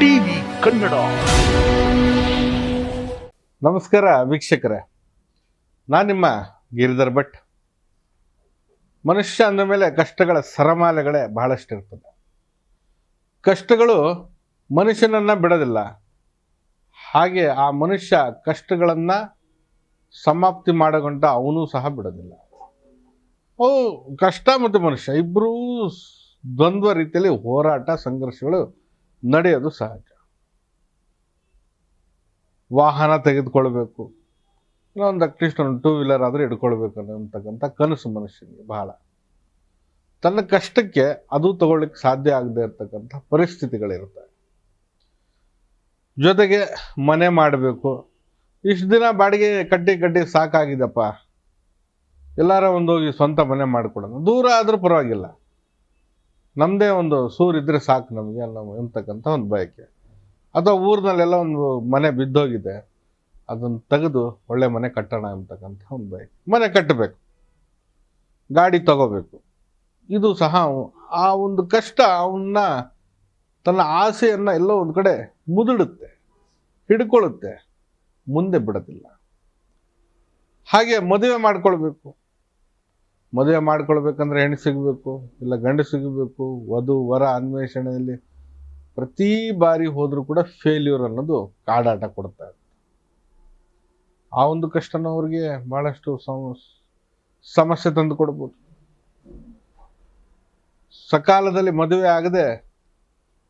TV Kannada. ನಮಸ್ಕಾರ ವೀಕ್ಷಕರೇ. ನಾನು ನಿಮ್ಮ ಗಿರಿಧರ್ ಭಟ್. ಮನುಷ್ಯ ಅಂದ ಮೇಲೆ ಕಷ್ಟಗಳ ಸರಮಾಲೆಗಳೇ ಬಹಳಷ್ಟು ಇರ್ತದೆ ಕಷ್ಟಗಳು ಮನುಷ್ಯನನ್ನು ಬಿಡೋದಿಲ್ಲ. ಹಾಗೆ ಆ ಮನುಷ್ಯ ಕಷ್ಟಗಳನ್ನು ಸಮಾಪ್ತಿ ಮಾಡೋಗಂಟ ಅವನು ಸಹ ಬಿಡೋದಿಲ್ಲ. ಓ, ಕಷ್ಟ ಮತ್ತು ಮನುಷ್ಯ ಇಬ್ಬರೂ ದ್ವಂದ್ವ ರೀತಿಯಲ್ಲಿ ಹೋರಾಟ, ಸಂಘರ್ಷಗಳು ನಡೆಯೋದು ಸಹಜ. ವಾಹನ ತೆಗೆದುಕೊಳ್ಬೇಕು. ಇನ್ನೊಂದು ಅಟ್ಲೀಸ್ಟ್ ಒಂದು ಟೂ ವೀಲರ್ ಆದರೂ ಇಟ್ಕೊಳ್ಬೇಕು ಅನ್ನೋತಕ್ಕಂಥ ಕನಸು ಮನುಷ್ಯನಿಗೆ ಬಹಳ. ತನ್ನ ಕಷ್ಟಕ್ಕೆ ಅದು ತಗೊಳ್ಳಿಕ್ಕೆ ಸಾಧ್ಯ ಆಗದೆ ಇರತಕ್ಕಂಥ ಪರಿಸ್ಥಿತಿಗಳಿರ್ತವೆ ಜೊತೆಗೆ ಮನೆ ಮಾಡಬೇಕು. ಇಷ್ಟು ದಿನ ಬಾಡಿಗೆ ಕಟ್ಟಿ ಕಟ್ಟಿ ಸಾಕಾಗಿದೆಪ್ಪ ಎಲ್ಲಾರ ಒಂದು ಹೋಗಿ ಸ್ವಂತ ಮನೆ ಮಾಡಿಕೊಡೋಣ. ದೂರ ಆದರೂ ಪರವಾಗಿಲ್ಲ. ನಮ್ಮದೇ ಒಂದು ಸೂರಿದ್ರೆ ಸಾಕು ನಮಗೆ ಅನ್ನೋ ಎಂಬತಕ್ಕಂಥ ಒಂದು ಬಯಕೆ. ಅಥವಾ ಊರಿನಲ್ಲೆಲ್ಲ ಒಂದು ಮನೆ ಬಿದ್ದೋಗಿದೆ, ಅದನ್ನು ತೆಗೆದು ಒಳ್ಳೆ ಮನೆ ಕಟ್ಟೋಣ ಅಂತಕ್ಕಂಥ ಒಂದು ಬಯಕೆ. ಮನೆ ಕಟ್ಟಬೇಕು, ಗಾಡಿ ತಗೋಬೇಕು. ಇದು ಸಹ ಆ ಒಂದು ಕಷ್ಟ, ಅವನ್ನ ತನ್ನ ಆಸೆಯನ್ನು ಎಲ್ಲೋ ಒಂದು ಕಡೆ ಮುದುಡುತ್ತೆ ಹಿಡ್ಕೊಳ್ಳುತ್ತೆ ಮುಂದೆ ಬಿಡೋದಿಲ್ಲ. ಹಾಗೆ ಮದುವೆ ಮಾಡ್ಕೊಳ್ಬೇಕು. ಮದುವೆ ಮಾಡ್ಕೊಳ್ಬೇಕಂದ್ರೆ ಹೆಣ್ಣು ಸಿಗಬೇಕು, ಇಲ್ಲ ಗಂಡು ಸಿಗಬೇಕು, ವಧು, ವರ ಅನ್ವೇಷಣೆಯಲ್ಲಿ ಪ್ರತಿ ಬಾರಿ ಹೋದರೂ ಕೂಡ ಫೇಲ್ಯೂರ್ ಅನ್ನೋದು ಕಾಡಾಟ ಕೊಡ್ತಾ ಇರುತ್ತೆ. ಆ ಒಂದು ಕಷ್ಟನ ಅವ್ರಿಗೆ ಸಮ- ಸಮಸ್ಯೆ ತಂದು ಕೊಡ್ಬೋದು. ಸಕಾಲದಲ್ಲಿ ಮದುವೆ ಆಗದೆ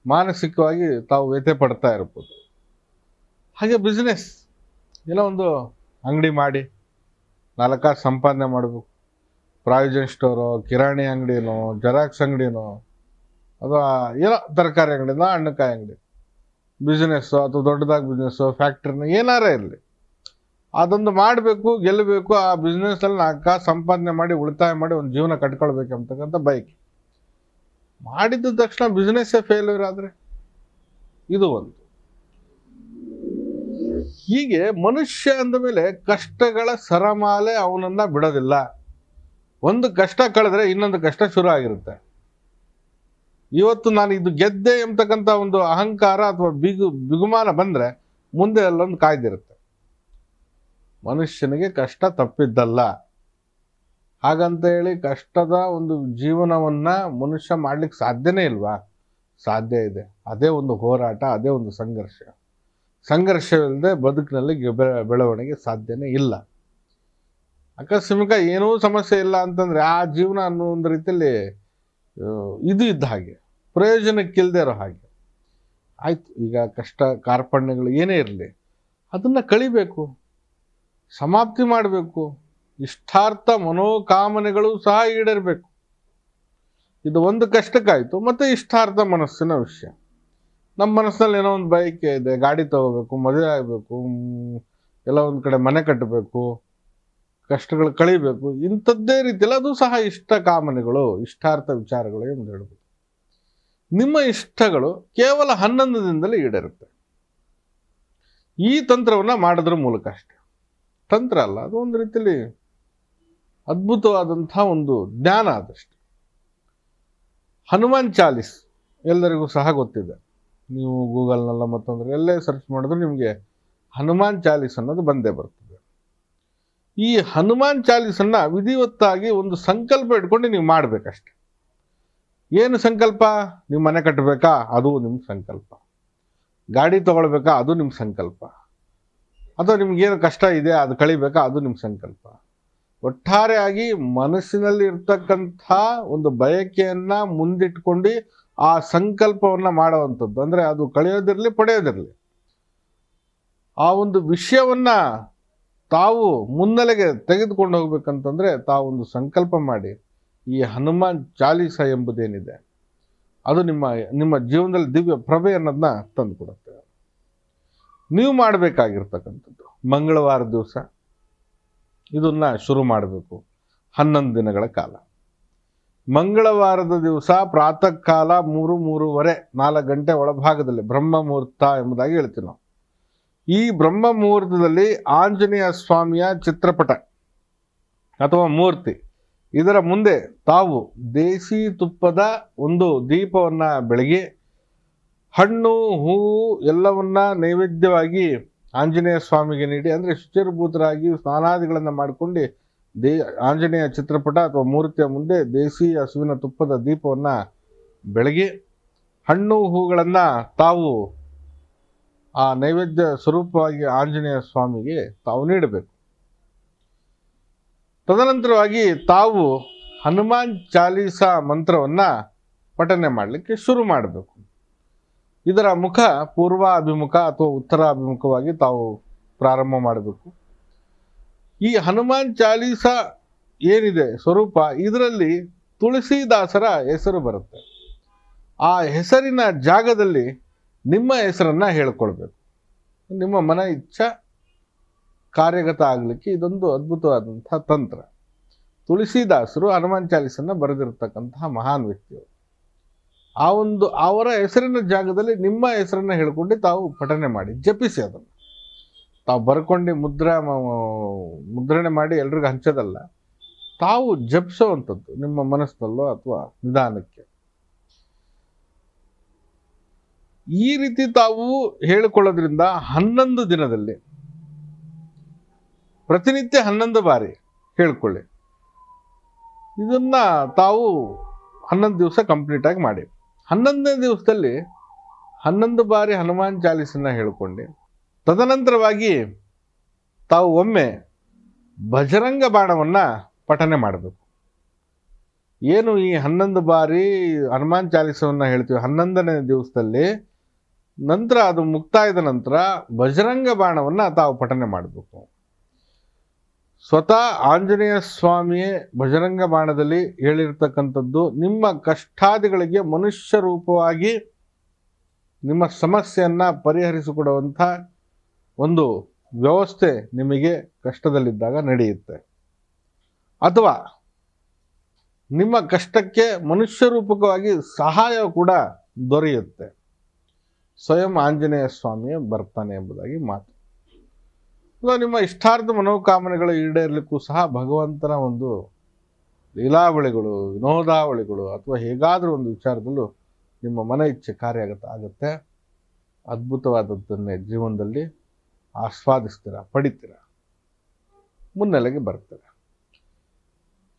ಮಾನಸಿಕವಾಗಿ ತಾವು ವ್ಯಥೆ ಪಡ್ತಾ ಇರ್ಬೋದು. ಹಾಗೆ ಬಿಸ್ನೆಸ್ ಏನೋ ಒಂದು ಅಂಗಡಿ ಮಾಡಿ, ನಾಲ್ಕಾರು ಸಂಪಾದನೆ ಮಾಡಬೇಕು. ಪ್ರಾವಿಜನ್ ಸ್ಟೋರು, ಕಿರಾಣಿ ಅಂಗಡಿನೋ, ಜೆರಾಕ್ಸ್ ಅಂಗಡಿನೋ, ಅಥವಾ ಏನೋ ತರಕಾರಿ ಅಂಗಡಿನೋ, ಹಣ್ಣುಕಾಯಿ ಅಂಗಡಿ ಬಿಸ್ನೆಸ್ಸು ಅಥವಾ ದೊಡ್ಡದಾಗಿ ಬಿಸ್ನೆಸ್ಸು ಫ್ಯಾಕ್ಟ್ರಿನ ಏನಾರೇ ಇರಲಿ. ಅದೊಂದು ಮಾಡಬೇಕು, ಗೆಲ್ಲಬೇಕು, ಆ ಬಿಸ್ನೆಸ್ಸಲ್ಲಿ ನಾಲ್ಕು ಸಂಪಾದನೆ ಮಾಡಿ, ಉಳಿತಾಯ ಮಾಡಿ ಒಂದು ಜೀವನ ಕಟ್ಕೊಳ್ಬೇಕಂತಕ್ಕಂಥ ಬೈಕ್ ಮಾಡಿದ ತಕ್ಷಣ ಬಿಸ್ನೆಸ್ಸೇ ಫೇಲ್ಯೂರ್ ಆದರೆ ಇದು ಒಂದು. ಹೀಗೆ ಮನುಷ್ಯ ಅಂದ ಮೇಲೆ ಕಷ್ಟಗಳ ಸರಮಾಲೆ ಅವನನ್ನು ಬಿಡೋದಿಲ್ಲ. ಒಂದು ಕಷ್ಟ ಕಳೆದ್ರೆ ಇನ್ನೊಂದು ಕಷ್ಟ ಶುರು ಆಗಿರುತ್ತೆ. ಇವತ್ತು ನಾನು ಇದು ಗೆದ್ದೆ ಎಂಬತಕ್ಕಂಥ ಒಂದು ಅಹಂಕಾರ ಅಥವಾ ಬಿಗು, ಬಿಗುಮಾನ ಬಂದ್ರೆ ಮುಂದೆ ಅಲ್ಲೊಂದು ಕಾಯ್ದಿರುತ್ತೆ. ಮನುಷ್ಯನಿಗೆ ಕಷ್ಟ ತಪ್ಪಿದ್ದಲ್ಲ. ಹಾಗಂತ ಹೇಳಿ ಕಷ್ಟದ ಒಂದು ಜೀವನವನ್ನ ಮನುಷ್ಯ ಮಾಡ್ಲಿಕ್ಕೆ ಸಾಧ್ಯನೇ ಇಲ್ವಾ? ಸಾಧ್ಯ ಇದೆ. ಅದೇ ಒಂದು ಹೋರಾಟ, ಅದೇ ಒಂದು ಸಂಘರ್ಷ. ಸಂಘರ್ಷವಿಲ್ಲದೆ ಬದುಕಿನಲ್ಲಿ ಬೆಳವಣಿಗೆ ಸಾಧ್ಯನೇ ಇಲ್ಲ. ಆಕಸ್ಮಿಕ ಏನೂ ಸಮಸ್ಯೆ ಇಲ್ಲ ಅಂತಂದ್ರೆ ಆ ಜೀವನ ಅನ್ನೋ ಒಂದು ರೀತಿಯಲ್ಲಿ ಇದು ಇದ್ದ ಹಾಗೆ. ಪ್ರಯೋಜನಕ್ಕಿಲ್ಲದೆ ಇರೋ ಹಾಗೆ. ಆಯ್ತು, ಈಗ ಕಷ್ಟ ಕಾರ್ಪಣ್ಯಗಳು ಏನೇ ಇರಲಿ, ಅದನ್ನ ಕಳಿಬೇಕು, ಸಮಾಪ್ತಿ ಮಾಡಬೇಕು, ಇಷ್ಟಾರ್ಥ ಮನೋಕಾಮನೆಗಳು ಸಹ ಈಡೇರಬೇಕು. ಇದು ಒಂದು ಕಷ್ಟಕ್ಕಾಯಿತು, ಮತ್ತೆ ಇಷ್ಟಾರ್ಥ ಮನಸ್ಸಿನ ವಿಷಯ. ನಮ್ಮ ಮನಸ್ಸಿನಲ್ಲಿ ಏನೋ ಒಂದು ಬಯಕೆ ಇದೆ, ಗಾಡಿ ತಗೋಬೇಕು, ಮದುವೆ ಆಗಬೇಕು ಎಲ್ಲ ಒಂದು ಕಡೆ ಮನೆ ಕಟ್ಟಬೇಕು ಕಷ್ಟಗಳು ಕಳಿಬೇಕು. ಇಂಥದ್ದೇ ರೀತಿಯಲ್ಲಿ ಅದು ಸಹ ಇಷ್ಟ ಕಾಮನೆಗಳು, ಇಷ್ಟಾರ್ಥ ವಿಚಾರಗಳು ಎಂದು ಹೇಳ್ಬೋದು. ನಿಮ್ಮ ಇಷ್ಟಗಳು ಕೇವಲ ಹನ್ನೊಂದು ದಿನದಲ್ಲಿ ಈಡೇರುತ್ತೆ. ಈ ತಂತ್ರವನ್ನ ಮಾಡೋದ್ರ ಮೂಲಕ ಅಷ್ಟೆ. ತಂತ್ರ ಅಲ್ಲ, ಅದು ಒಂದು ರೀತಿಯಲ್ಲಿ ಅದ್ಭುತವಾದಂಥ ಒಂದು ಜ್ಞಾನ ಆದಷ್ಟು. ಹನುಮಾನ್ ಚಾಲಿಸ್ ಎಲ್ಲರಿಗೂ ಸಹ ಗೊತ್ತಿದೆ. ನೀವು ಗೂಗಲ್ನೆಲ್ಲ ಮತ್ತೊಂದ್ರೆ ಎಲ್ಲೇ ಸರ್ಚ್ ಮಾಡಿದ್ರು ನಿಮಗೆ ಹನುಮಾನ್ ಚಾಲಿಸ್ ಅನ್ನೋದು ಬಂದೇ ಬರ್ತದೆ ಈ ಹನುಮಾನ್ ಚಾಲಿಸನ್ನ ವಿಧಿವತ್ತಾಗಿ ಒಂದು ಸಂಕಲ್ಪ ಇಟ್ಕೊಂಡು ನೀವು ಮಾಡ್ಬೇಕಷ್ಟೆ. ಏನು ಸಂಕಲ್ಪ? ನೀವು ಮನೆ ಕಟ್ಟಬೇಕಾ ಅದು ನಿಮ್ಮ ಸಂಕಲ್ಪ. ಗಾಡಿ ತೊಗೊಳ್ಬೇಕಾ? ಅದು ನಿಮ್ಮ ಸಂಕಲ್ಪ. ಅಥವಾ ನಿಮ್ಗೇನು ಕಷ್ಟ ಇದೆ, ಅದು ಕಳಿಬೇಕಾ? ಅದು ನಿಮ್ಮ ಸಂಕಲ್ಪ. ಒಟ್ಟಾರೆಯಾಗಿ ಮನಸ್ಸಿನಲ್ಲಿ ಇರ್ತಕ್ಕಂಥ ಒಂದು ಬಯಕೆಯನ್ನು ಮುಂದಿಟ್ಕೊಂಡು ಆ ಸಂಕಲ್ಪವನ್ನ ಮಾಡುವಂಥದ್ದು. ಅಂದ್ರೆ ಅದು ಕಳೆಯೋದಿರಲಿ, ಪಡೆಯೋದಿರಲಿ. ಆ ಒಂದು ವಿಷಯವನ್ನ ತಾವು ಮುನ್ನೆಲೆಗೆ ತೆಗೆದುಕೊಂಡು ಹೋಗ್ಬೇಕಂತಂದ್ರೆ ಒಂದು ಸಂಕಲ್ಪ ಮಾಡಿ ಈ ಹನುಮಾನ್ ಚಾಲೀಸ ಎಂಬುದೇನಿದೆ, ಅದು ನಿಮ್ಮ ನಿಮ್ಮ ಜೀವನದಲ್ಲಿ ದಿವ್ಯ ಪ್ರಭೆ ಅನ್ನೋದನ್ನ ತಂದು ಕೊಡುತ್ತೆ ನೀವು ಮಾಡಬೇಕಾಗಿರ್ತಕ್ಕಂಥದ್ದು, ಮಂಗಳವಾರ ದಿವಸ ಇದನ್ನ ಶುರು ಮಾಡಬೇಕು, ಹನ್ನೊಂದು ದಿನಗಳ ಕಾಲ. ಮಂಗಳವಾರದ ದಿವಸ ಪ್ರಾತಃ ಕಾಲ ಮೂರು, ಮೂರುವರೆ, ನಾಲ್ಕು ಗಂಟೆ ಒಳಭಾಗದಲ್ಲಿ ಬ್ರಹ್ಮ ಮುಹೂರ್ತ ಎಂಬುದಾಗಿ ಹೇಳ್ತೀವಿ ನಾವು. ಈ ಬ್ರಹ್ಮ ಮುಹೂರ್ತದಲ್ಲಿ ಆಂಜನೇಯ ಸ್ವಾಮಿಯ ಚಿತ್ರಪಟ ಅಥವಾ ಮೂರ್ತಿ. ಇದರ ಮುಂದೆ ತಾವು ದೇಸಿ ತುಪ್ಪದ ಒಂದು ದೀಪವನ್ನ ಬೆಳಗಿ, ಹಣ್ಣು, ಹೂವು ಎಲ್ಲವನ್ನ ನೈವೇದ್ಯವಾಗಿ ಆಂಜನೇಯ ಸ್ವಾಮಿಗೆ ನೀಡಿ, ಅಂದರೆ ಶುಚಿರ್ಭೂತರಾಗಿ ಸ್ನಾನಾದಿಗಳನ್ನು ಮಾಡಿಕೊಂಡು ದೇ, ಆಂಜನೇಯ ಚಿತ್ರಪಟ ಅಥವಾ ಮೂರ್ತಿಯ ಮುಂದೆ ದೇಸಿ ಹಸುವಿನ ತುಪ್ಪದ ದೀಪವನ್ನು ಬೆಳಗಿ, ಹಣ್ಣು, ಹೂಗಳನ್ನು ತಾವು ಆ ನೈವೇದ್ಯ ಸ್ವರೂಪವಾಗಿ ಆಂಜನೇಯ ಸ್ವಾಮಿಗೆ ತಾವು ನೀಡಬೇಕು. ತದನಂತರವಾಗಿ ತಾವು ಹನುಮಾನ್ ಚಾಲೀಸಾ ಮಂತ್ರವನ್ನು ಪಠನೆ ಮಾಡಲಿಕ್ಕೆ ಶುರು ಮಾಡಬೇಕು. ಇದರ ಮುಖ ಪೂರ್ವ ಅಭಿಮುಖ ಅಥವಾ ಉತ್ತರ ಅಭಿಮುಖವಾಗಿ ತಾವು ಪ್ರಾರಂಭ ಮಾಡಬೇಕು. ಈ ಹನುಮಾನ್ ಚಾಲೀಸಾ ಏನಿದೆ ಸ್ವರೂಪ, ಇದರಲ್ಲಿ ತುಳಸಿದಾಸರ ಹೆಸರು ಬರುತ್ತೆ. ಆ ಹೆಸರಿನ ಜಾಗದಲ್ಲಿ ನಿಮ್ಮ ಹೆಸರನ್ನ ಹೇಳ್ಕೊಳ್ಬೇಕು. ನಿಮ್ಮ ಮನ ಇಚ್ಛಾ ಕಾರ್ಯಗತ ಆಗಲಿಕ್ಕೆ ಇದೊಂದು ಅದ್ಭುತವಾದಂಥ ತಂತ್ರ. ತುಳಸಿದಾಸರು ಹನುಮಾನ್ ಚಾಲೀಸನ್ನು ಬರೆದಿರತಕ್ಕಂತಹ ಮಹಾನ್ ವ್ಯಕ್ತಿಯವರು. ಆ ಒಂದು, ಅವರ ಹೆಸರಿನ ಜಾಗದಲ್ಲಿ ನಿಮ್ಮ ಹೆಸರನ್ನ ಹೇಳ್ಕೊಂಡು ತಾವು ಪಠನೆ ಮಾಡಿ, ಜಪಿಸಿ ಅದನ್ನು. ತಾವು ಬರ್ಕೊಂಡು ಮುದ್ರ, ಮುದ್ರಣೆ ಮಾಡಿ ಎಲ್ರಿಗೂ ಹಂಚೋದಲ್ಲ, ತಾವು ಜಪಿಸೋವಂಥದ್ದು ನಿಮ್ಮ ಮನಸ್ಸಿನಲ್ಲೋ ಅಥವಾ ನಿಧಾನಕ್ಕೆ. ಈ ರೀತಿ ತಾವು ಹೇಳಿಕೊಳ್ಳೋದ್ರಿಂದ ಹನ್ನೊಂದು ದಿನದಲ್ಲಿ ಪ್ರತಿನಿತ್ಯ ಹನ್ನೊಂದು ಬಾರಿ ಹೇಳ್ಕೊಳ್ಳಿ. ಇದನ್ನ ತಾವು ಹನ್ನೊಂದು ದಿವಸ ಕಂಪ್ಲೀಟ್ ಆಗಿ ಮಾಡಿ. ಹನ್ನೊಂದನೇ ದಿವಸದಲ್ಲಿ ಹನ್ನೊಂದು ಬಾರಿ ಹನುಮಾನ್ ಚಾಲಿಸನ್ನ ಹೇಳ್ಕೊಂಡು, ತದನಂತರವಾಗಿ ತಾವು ಒಮ್ಮೆ ಭಜರಂಗ ಬಾಣವನ್ನ ಪಠನೆ ಮಾಡಬೇಕು. ಏನು ಈ ಹನ್ನೊಂದು ಬಾರಿ ಹನುಮಾನ್ ಚಾಲೀಸವನ್ನು ಹೇಳ್ತೀವಿ, ಹನ್ನೊಂದನೇ ದಿವಸದಲ್ಲಿ ನಂತರ ಅದು ಮುಕ್ತಾಯದ ನಂತರ ಬಜರಂಗ ಬಾಣವನ್ನ ತಾವು ಪಠನೆ ಮಾಡಬೇಕು. ಸ್ವತಃ ಆಂಜನೇಯ ಸ್ವಾಮಿಯೇ ಬಜರಂಗ ಬಾಣದಲ್ಲಿ ಹೇಳಿರ್ತಕ್ಕಂಥದ್ದು ನಿಮ್ಮ ಕಷ್ಟಾದಿಗಳಿಗೆ ಮನುಷ್ಯ ರೂಪವಾಗಿ ನಿಮ್ಮ ಸಮಸ್ಯೆಯನ್ನು ಪರಿಹರಿಸಿಕೊಡುವಂಥ ಒಂದು ವ್ಯವಸ್ಥೆ ನಿಮಗೆ ಕಷ್ಟದಲ್ಲಿದ್ದಾಗ ನಡೆಯುತ್ತೆ. ಅಥವಾ ನಿಮ್ಮ ಕಷ್ಟಕ್ಕೆ ಮನುಷ್ಯ ರೂಪಕವಾಗಿ ಸಹಾಯ ಕೂಡ ದೊರೆಯುತ್ತೆ. ಸ್ವಯಂ ಆಂಜನೇಯ ಸ್ವಾಮಿಯೇ ಬರ್ತಾನೆ ಎಂಬುದಾಗಿ ಮಾತು. ನಿಮ್ಮ ಇಷ್ಟಾರ್ಥ ಮನೋಕಾಮನೆಗಳು ಈಡೇರಲಿಕ್ಕೂ ಸಹ ಭಗವಂತನ ಒಂದು ಲೀಲಾವಳಿಗಳು, ವಿನೋದಾವಳಿಗಳು ಅಥವಾ ಹೇಗಾದರೂ ಒಂದು ವಿಚಾರದಲ್ಲೂ ನಿಮ್ಮ ಮನ ಇಚ್ಛೆ ಕಾರ್ಯಾಗತ ಆಗುತ್ತೆ. ಅದ್ಭುತವಾದದ್ದನ್ನೇ ಜೀವನದಲ್ಲಿ ಆಸ್ವಾದಿಸ್ತೀರ, ಪಡಿತೀರ? ಮುನ್ನೆಲೆಗೆ ಬರ್ತೀರ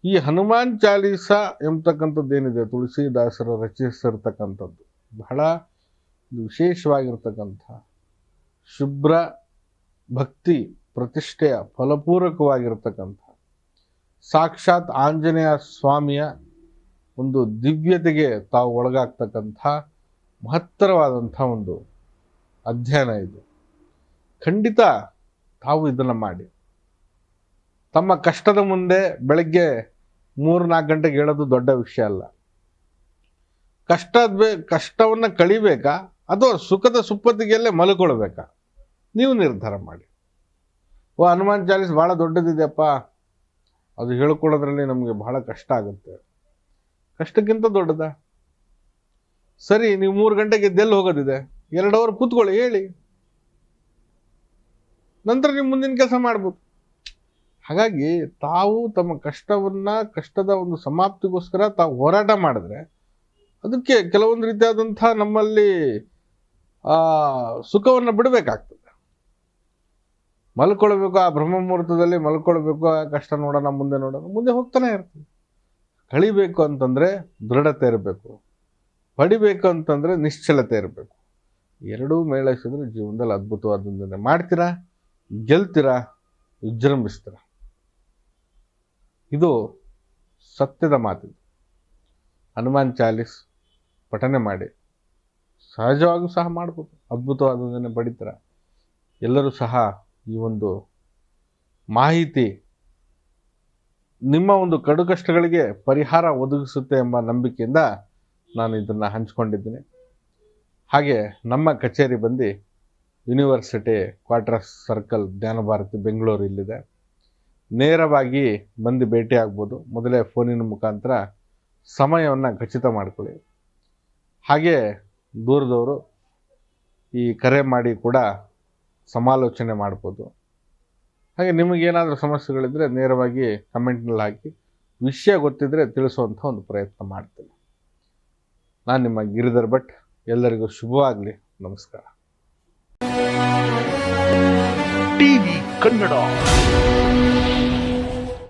ಈ ಹನುಮಾನ್ ಚಾಲೀಸ ಎಂಬತಕ್ಕಂಥದ್ದು ಏನಿದೆ? ತುಳಸಿದಾಸರ ರಚಿಸಿರ್ತಕ್ಕಂಥದ್ದು ಬಹಳ ವಿಶೇಷವಾಗಿರ್ತಕ್ಕಂಥ ಶುಭ್ರ ಭಕ್ತಿ ಪ್ರತಿಷ್ಠೆಯ ಫಲಪೂರಕವಾಗಿರ್ತಕ್ಕಂಥ ಸಾಕ್ಷಾತ್ ಆಂಜನೇಯ ಸ್ವಾಮಿಯ ಒಂದು ದಿವ್ಯತೆಗೆ ತಾವು ಒಳಗಾಗ್ತಕ್ಕಂಥ ಮಹತ್ತರವಾದಂಥ ಒಂದು ಅಧ್ಯಯನ ಇದು. ಖಂಡಿತ ತಾವು ಇದನ್ನು ಮಾಡಿ. ತಮ್ಮ ಕಷ್ಟದ ಮುಂದೆ ಬೆಳಗ್ಗೆ ಮೂರು ನಾಲ್ಕು ಗಂಟೆಗೆ ಹೇಳೋದು ದೊಡ್ಡ ವಿಷಯ ಅಲ್ಲ. ಕಷ್ಟ ಬೇ ಕಷ್ಟವನ್ನು ಕಳಿಬೇಕಾ? ಅಥವಾ ಸುಖದ ಸುಪ್ಪತ್ತಿಗೆಲ್ಲೇ ಮಲ್ಕೊಳ್ಬೇಕಾ? ನೀವು ನಿರ್ಧಾರ ಮಾಡಿ. ಓ, ಹನುಮಾನ್ ಚಾಲೀಸ್ ಭಾಳ ದೊಡ್ಡದಿದೆಯಪ್ಪ. ಅದು ಹೇಳ್ಕೊಳ್ಳೋದ್ರಲ್ಲಿ ನಮಗೆ ಬಹಳ ಕಷ್ಟ ಆಗುತ್ತೆ. ಕಷ್ಟಕ್ಕಿಂತ ದೊಡ್ಡದ? ಸರಿ, ನೀವು ಮೂರು ಗಂಟೆಗೆ ಎದ್ದೆಲ್ಲಿ ಹೋಗೋದಿದೆ? ಎರಡು ಅವರ್ ಕೂತ್ಕೊಳ್ಳಿ, ಹೇಳಿ. ನಂತರ ನೀವು ಮುಂದಿನ ಕೆಲಸ ಮಾಡ್ಬೋದು. ಹಾಗಾಗಿ ತಾವು ತಮ್ಮ ಕಷ್ಟವನ್ನ, ಕಷ್ಟದ ಒಂದು ಸಮಾಪ್ತಿಗೋಸ್ಕರ ತಾವು ಹೋರಾಟ ಮಾಡಿದ್ರೆ, ಅದಕ್ಕೆ ಕೆಲವೊಂದು ರೀತಿಯಾದಂಥ ನಮ್ಮಲ್ಲಿ ಸುಖವನ್ನು ಬಿಡಬೇಕಾಗ್ತದೆ. ಮಲ್ಕೊಳ್ಬೇಕು ಆ ಬ್ರಹ್ಮ ಮುಹೂರ್ತದಲ್ಲಿ ಮಲ್ಕೊಳ್ಬೇಕು, ಆ ಕಷ್ಟ ನೋಡೋಣ, ಮುಂದೆ ನೋಡೋಣ, ಮುಂದೆ ಹೋಗ್ತಾನೆ ಇರ್ತದೆ ಕಳಿಬೇಕು ಅಂತಂದ್ರೆ ದೃಢತೆ ಇರಬೇಕು. ಪಡಿಬೇಕು ಅಂತಂದ್ರೆ ನಿಶ್ಚಲತೆ ಇರಬೇಕು. ಎರಡೂ ಮೇಳೈಸಿದ್ರೆ ಜೀವನದಲ್ಲಿ ಅದ್ಭುತವಾದದ್ದನ್ನೇ ಮಾಡ್ತೀರಾ? ಗೆಲ್ತೀರಾ? ವಿಜೃಂಭಿಸ್ತೀರ? ಇದು ಸತ್ಯದ ಮಾತಿದು. ಹನುಮಾನ್ ಚಾಲೀಸ್ ಪಠನೆ ಮಾಡಿ. ಸಹಜವಾಗೂ ಸಹ ಮಾಡ್ಬೋದು. ಅದ್ಭುತವಾದದನ್ನು ಪಡಿತರ ಎಲ್ಲರೂ ಸಹ ಈ ಒಂದು ಮಾಹಿತಿ ನಿಮ್ಮ ಒಂದು ಕಡು ಕಷ್ಟಗಳಿಗೆ ಪರಿಹಾರ ಒದಗಿಸುತ್ತೆ ಎಂಬ ನಂಬಿಕೆಯಿಂದ ನಾನು ಇದನ್ನು ಹಂಚ್ಕೊಂಡಿದ್ದೀನಿ. ಹಾಗೆ ನಮ್ಮ ಕಚೇರಿ ಬಂದು university quarters circle Jnanabharathi Bengaluru ಇಲ್ಲಿದೆ. ನೇರವಾಗಿ ಬಂದು ಭೇಟಿ ಆಗ್ಬೋದು. ಮೊದಲೇ ಫೋನಿನ ಮುಖಾಂತರ ಸಮಯವನ್ನು ಖಚಿತ ಮಾಡಿಕೊಳ್ಳಿ. ಹಾಗೆ ದೂರದವರು ಈ ಕರೆ ಮಾಡಿ ಕೂಡ ಸಮಾಲೋಚನೆ ಮಾಡ್ಬೋದು. ಹಾಗೆ ನಿಮಗೇನಾದರೂ ಸಮಸ್ಯೆಗಳಿದ್ದರೆ ನೇರವಾಗಿ ಕಮೆಂಟ್ನಲ್ಲಿ ಹಾಕಿ. ವಿಷಯ ಗೊತ್ತಿದ್ದರೆ ತಿಳಿಸುವಂಥ ಒಂದು ಪ್ರಯತ್ನ ಮಾಡ್ತೀನಿ. ನಾನು ನಿಮ್ಮ ಗಿರಿಧರ್ ಭಟ್. ಎಲ್ಲರಿಗೂ ಶುಭವಾಗಲಿ. ನಮಸ್ಕಾರ. ಟಿವಿ ಕನ್ನಡ.